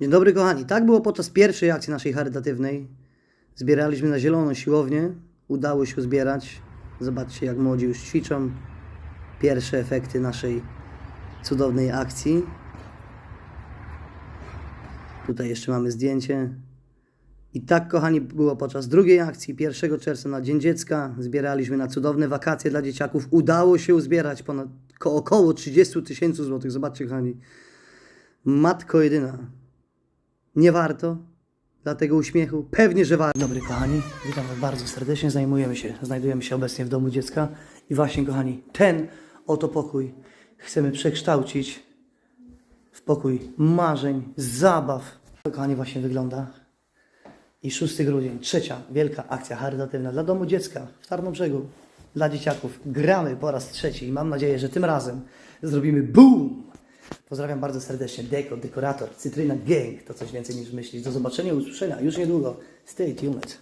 Dzień dobry kochani. Tak było podczas pierwszej akcji naszej charytatywnej. Zbieraliśmy na zieloną siłownię. Udało się zbierać. Zobaczcie jak młodzi już ćwiczą. Pierwsze efekty naszej cudownej akcji. Tutaj jeszcze mamy zdjęcie. I tak, kochani, było podczas drugiej akcji, 1 czerwca na Dzień Dziecka. Zbieraliśmy na cudowne wakacje dla dzieciaków. Udało się uzbierać ponad ko- około 30 tysięcy złotych. Zobaczcie, kochani. Matko jedyna. Nie warto dla tego uśmiechu? Pewnie, że warto. Dobry, kochani. Witam Was bardzo serdecznie. Zajmujemy się, znajdujemy się obecnie w domu dziecka. I właśnie, kochani, ten oto pokój chcemy przekształcić w pokój marzeń, zabaw. To, kochani, właśnie wygląda. I 6 grudzień, trzecia wielka akcja charytatywna dla domu dziecka w Tarnobrzegu. Dla dzieciaków. Gramy po raz trzeci i mam nadzieję, że tym razem zrobimy BOOM! Pozdrawiam bardzo serdecznie. Deko, dekorator, Cytryna Gang. To coś więcej niż myślisz. Do zobaczenia usłyszenia już niedługo. Stay tuned.